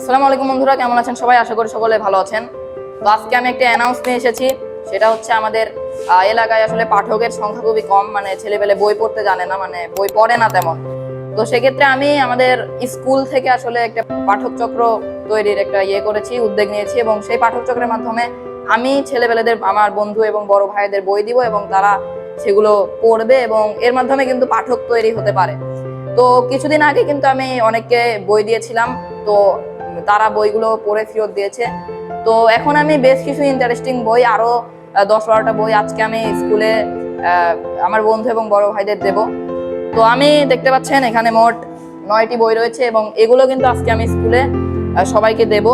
আসসালামু আলাইকুম বন্ধুরা, কেমন আছেন সবাই? আশা করি সকলে ভালো আছেন। তো আজকে আমি একটা অ্যানাউন্স নিয়ে এসেছি, সেটা হচ্ছে আমাদের এলাকায় আসলে পাঠকের সংখ্যা খুবই কম মানে ছেলেপেলে বই পড়তে জানে না মানে বই পড়ে না তেমন। তো সেক্ষেত্রে আমি আমাদের স্কুল থেকে আসলে একটা পাঠক চক্র তৈরির একটা ইয়ে করেছি, উদ্যোগ নিয়েছি এবং সেই পাঠক চক্রের মাধ্যমে আমি ছেলেপেলেদের, আমার বন্ধু এবং বড় ভাইদের বই দিব এবং তারা সেগুলো পড়বে এবং এর মাধ্যমে কিন্তু পাঠক তৈরি হতে পারে। তো কিছুদিন আগে কিন্তু আমি অনেককে বই দিয়েছিলাম, তো তারা বইগুলো পড়ে ফেরত দিয়েছে। তো এখন আমি বেশ কিছু ইন্টারেস্টিং বই, আরও দশ বারোটা বই আজকে আমি স্কুলে আমার বন্ধু এবং বড় ভাইদের দেব। তো আমি দেখতে পাচ্ছেন এখানে মোট নয়টি বই রয়েছে এবং এগুলো কিন্তু আজকে আমি স্কুলে সবাইকে দেব।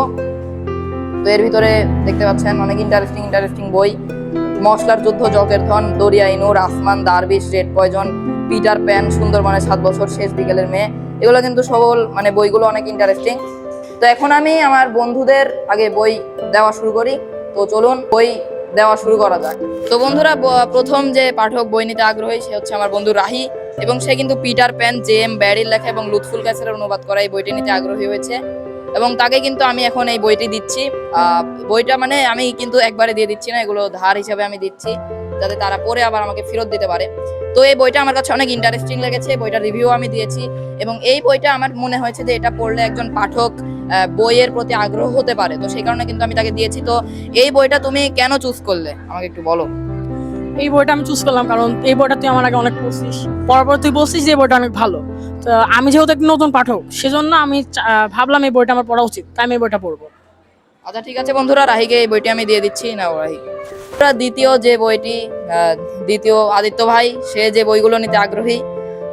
তো এর ভিতরে দেখতে পাচ্ছেন অনেক ইন্টারেস্টিং ইন্টারেস্টিং বই। মশলার যুদ্ধ জকের ধন, দরিয়া ইনুর, আসমান, দারবিশ, রেড পয়জন, পিটার প্যান, সুন্দরবনের সাত বছর শেষ বিকেলের মেয়ে। এগুলো কিন্তু সবল মানে বইগুলো অনেক ইন্টারেস্টিং তো এখন আমি আমার বন্ধুদের আগে বই দেওয়া শুরু করি। তো চলুন বই দেওয়া শুরু করা যাক। তো বন্ধুরা প্রথম যে পাঠক বই নিতে আগ্রহী, সে হচ্ছে আমার বন্ধু রাহি এবং সে কিন্তু পিটার প্যান জে এম ব্যারির লেখা এবং লুৎফুল কাসের অনুবাদ করা এই বইটি নিতে আগ্রহী হয়েছে। এবং তাকে কিন্তু আমি এখন এই বইটি দিচ্ছি। বইটা মানে আমি কিন্তু একবারে দিয়ে দিচ্ছি না, এগুলো ধার হিসাবে আমি দিচ্ছি। যাতে তারা পরে আবার আমাকে ফেরত দিতে পারে। তো এই বইটা আমার কাছে অনেক ইন্টারেস্টিং লেগেছে বইটা রিভিউ আমি দিয়েছি এবং এই বইটা আমার মনে হয়েছে যে এটা পড়লে একজন পাঠক বইয়ের প্রতি আগ্রহ হতে পারে। তো সেই কারণে কিন্তু আমি তাকে দিয়েছি। তো এই বইটা তুমি কেন চুজ করলে? আমাকে একটু বলো। এই বইটা আমি চুজ করলাম কারণ এই বইটা তুই আমার আগে অনেক পড়ছিস। পরপর তুই বলছিস যে এই বইটা অনেক ভালো। তো আমি যেহেতু একটা নতুন পাঠক, সেজন্য আমি ভাবলাম এই বইটা আমার পড়া উচিত, তাই আমি এই বইটা পড়ব। আচ্ছা ঠিক আছে বন্ধুরা, রাহিকে এই বইটি আমি দিয়ে দিচ্ছি। না রাহি। দ্বিতীয় যে বইটি দ্বিতীয় আদিত্য ভাই, সে যে বইগুলো নিতে আগ্রহী,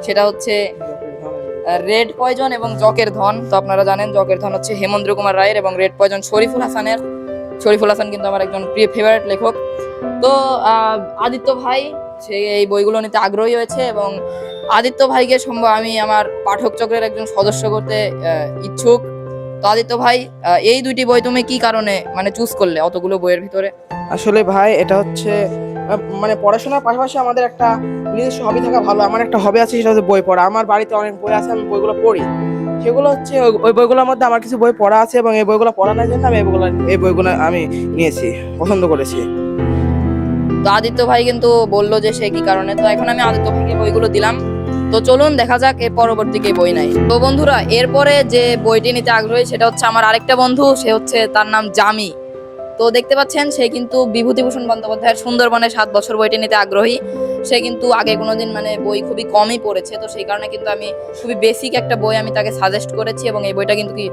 সেটা হচ্ছে রেড পয়জন এবং জকের ধন। তো আপনারা জানেন, জকের ধন হচ্ছে হেমন্দ্র কুমার রায়ের এবং রেড পয়জন শরীফুল হাসানের। শরীফুল হাসান কিন্তু আমার একজন প্রিয় ফেভারিট লেখক। তো আদিত্য ভাই, সে এই বইগুলো নিতে আগ্রহী হয়েছে এবং আদিত্য ভাইকে সম্ভব আমি আমার পাঠক চক্রের একজন সদস্য করতে ইচ্ছুক। তো আদিত্য ভাই এই দুইটি বই তুমি কি কারণে মানে চুজ করলে অতগুলো বইয়ের ভিতরে? আসলে ভাই এটা হচ্ছে মানে পড়াশোনার পাশাপাশি আমাদের একটা নিজস্ব হবি থাকা ভালো। আমার একটা হবি আছে সেটা হচ্ছে বই পড়া। আমার বাড়িতে অনেক বই আছে আমি বইগুলো পড়ি। সেগুলো হচ্ছে ওই- বইগুলোর মধ্যে আমার কিছু বই পড়া আছে এবং এই বইগুলো পড়ানোর জন্য আমি এই বইগুলো এই বইগুলো আমি নিয়েছি পছন্দ করেছি। তো আদিত্য ভাই কিন্তু বলল যে সে কি কারণে। তো এখন আমি আদিত্য ভাইকে বইগুলো দিলাম। তো চলুন দেখা যাক এর পরবর্তী কি বই নাই। তো বন্ধুরা, এরপরে যে বইটি নিতে আগ্রহী সেটা হচ্ছে আমার আরেকটা বন্ধু, সে হচ্ছে তার নাম জামি। তো দেখতে পাচ্ছেন, সে কিন্তু বিভূতিভূষণ বন্দ্যোপাধ্যায়ের সুন্দরবনের সাত বছর বইটি নিতে আগ্রহী। সে কিন্তু আগে কোনোদিন মানে বই খুবই কমই পড়েছে, তো সেই কারণে কিন্তু আমি খুবই বেসিক একটা বই আমি তাকে সাজেস্ট করেছি এবং এই বইটা কিন্তু কি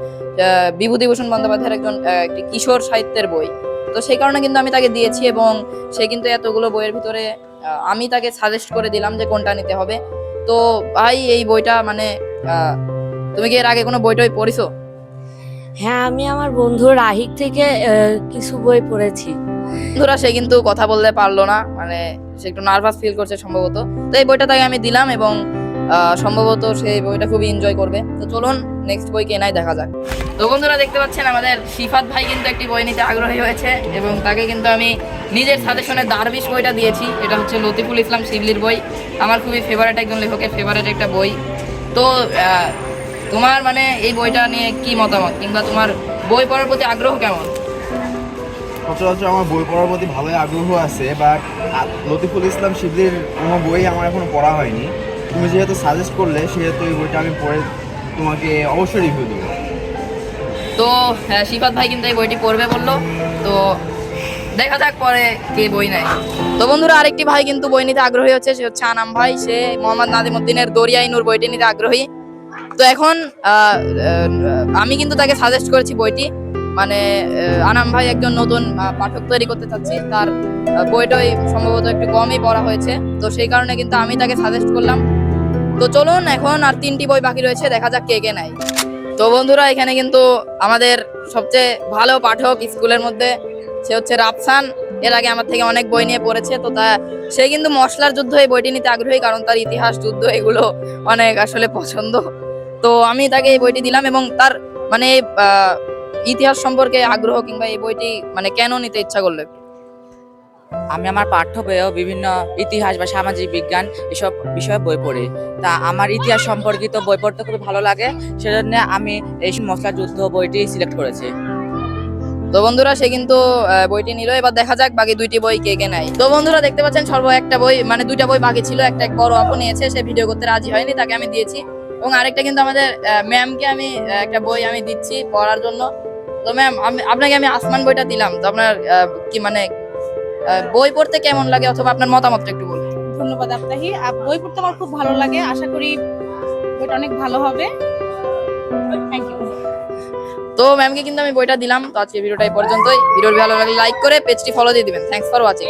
বিভূতিভূষণ বন্দ্যোপাধ্যায়ের একজন একটি কিশোর সাহিত্যের বই। তো সেই কারণে কিন্তু আমি তাকে দিয়েছি এবং সে কিন্তু এতগুলো বইয়ের ভিতরে আমি তাকে সাজেস্ট করে দিলাম যে কোনটা নিতে হবে। তো ভাই এই বইটা মানে তুমি কি এর আগে কোনো বইটই পড়িছো? হ্যাঁ আমি আমার বন্ধু রাহিক থেকে কিছু বই পড়েছি। বন্ধুরা সে কিন্তু কথা বলতে পারল না মানে সে একটু নার্ভাস ফিল করছে সম্ভবত। তো এই বইটা তাকে আমি দিলাম এবং সম্ভবত সে বইটা খুবই এনজয় করবে। তো চলুন নেক্সট বই কেনাই দেখা যাক। তো বন্ধুরা দেখতে পাচ্ছেন আমাদের শিফাত ভাই কিন্তু একটি বই নিতে আগ্রহী হয়েছে এবং তাকে কিন্তু আমি নিজের সাজেশনে দারবিশ বইটা দিয়েছি। এটা হচ্ছে লতিফুল ইসলাম শিবলির বই। আমার খুবই ফেভারিট একজন লেখকের ফেভারেট একটা বই। তো তোমার মানে এই বইটা নিয়ে কি মতামত? কিংবা তোমার বই পড়ার প্রতি আগ্রহ কেমন? সচরাচর আমার বই পড়ার প্রতি ভালোই আগ্রহ আছে বাট লতিফুল ইসলাম শিবলির কোনো বই আমার এখনও পড়া হয়নি। তুমি যেহেতু সাজেস্ট করলে সেহেতু এই বইটা আমি পড়ে তোমাকে অবশ্যই রিভিউ দেবো। তো হ্যাঁ, শিফাত ভাই কিন্তু এই বইটি পড়বে বলল। তো দেখা যাক পরে কে বই নেয়। তো বন্ধুরা, আরেকটি ভাই কিন্তু বই নিতে আগ্রহী হচ্ছে, সে হচ্ছে আনাম ভাই। সে মোহাম্মদ নাদিমুদ্দিনের দরিয়াই নূর বইটি নিতে আগ্রহী। তো এখন আমি কিন্তু তাকে সাজেস্ট করেছি বইটি। মানে আনাম ভাই একজন নতুন পাঠক তৈরি করতে চাচ্ছি। তার বইটাই সম্ভবত একটু কমই পড়া হয়েছে। তো সেই কারণে কিন্তু আমি তাকে সাজেস্ট করলাম। তো চলুন, এখন আর তিনটি বই বাকি রয়েছে, দেখা যাক কে কে নেয়। তো বন্ধুরা, এখানে কিন্তু আমাদের সবচেয়ে ভালো পাঠক স্কুলের মধ্যে সে হচ্ছে রাফসান। এর আগে আমার থেকে অনেক বই নিয়ে পড়েছে, তো তা সে কিন্তু মশলার যুদ্ধ এই বইটি নিতে আগ্রহী, কারণ তার ইতিহাস, যুদ্ধ এগুলো অনেক আসলে পছন্দ। তো আমি তাকে এই বইটি দিলাম এবং তার মানে ইতিহাস সম্পর্কে আগ্রহ কিংবা এই বইটি মানে কেন নিতে ইচ্ছা করল আমি আমার পাঠ্য বইয়েও বিভিন্ন ইতিহাস বা সামাজিক বিজ্ঞান এসব বিষয়ে বই পড়ি। তা আমার ইতিহাস সম্পর্কিত বই পড়তে খুবই ভালো লাগে, সেজন্য আমি এই মশলা যুদ্ধ বইটি সিলেক্ট করেছি। তো বন্ধুরা সে কিন্তু বইটি নিল। এবার দেখা যাক বাকি দুইটি বই কে কে নাই তো বন্ধুরা দেখতে পাচ্ছেন, সর্ব একটা বই মানে দুইটা বই বাকি ছিল। একটা এক বড় আপু নিয়েছে, সে ভিডিও করতে রাজি হয়নি, তাকে আমি দিয়েছি। এবং আরেকটা কিন্তু আমাদের ম্যামকে আমি একটা বই আমি দিচ্ছি পড়ার জন্য। তো ম্যাম আমি, আপনাকে আমি আসমান বইটা দিলাম। তো আপনার কি মানে বই পড়তে কেমন লাগে? অথবা আপনার মতামতটা একটু বলুন। ধন্যবাদ আপনাকে আর বই পড়তে আমার খুব ভালো লাগে। আশা করি বইটা অনেক ভালো হবে। থ্যাংক ইউ তো ম্যামকে কিন্তু আমি বইটা দিলাম। তো আজকে ভিডিওটা পর্যন্তই। ভিডিওর ভালো লাগলে লাইক করে পেজটি ফলো দিয়ে দিবেন। Thanks for watching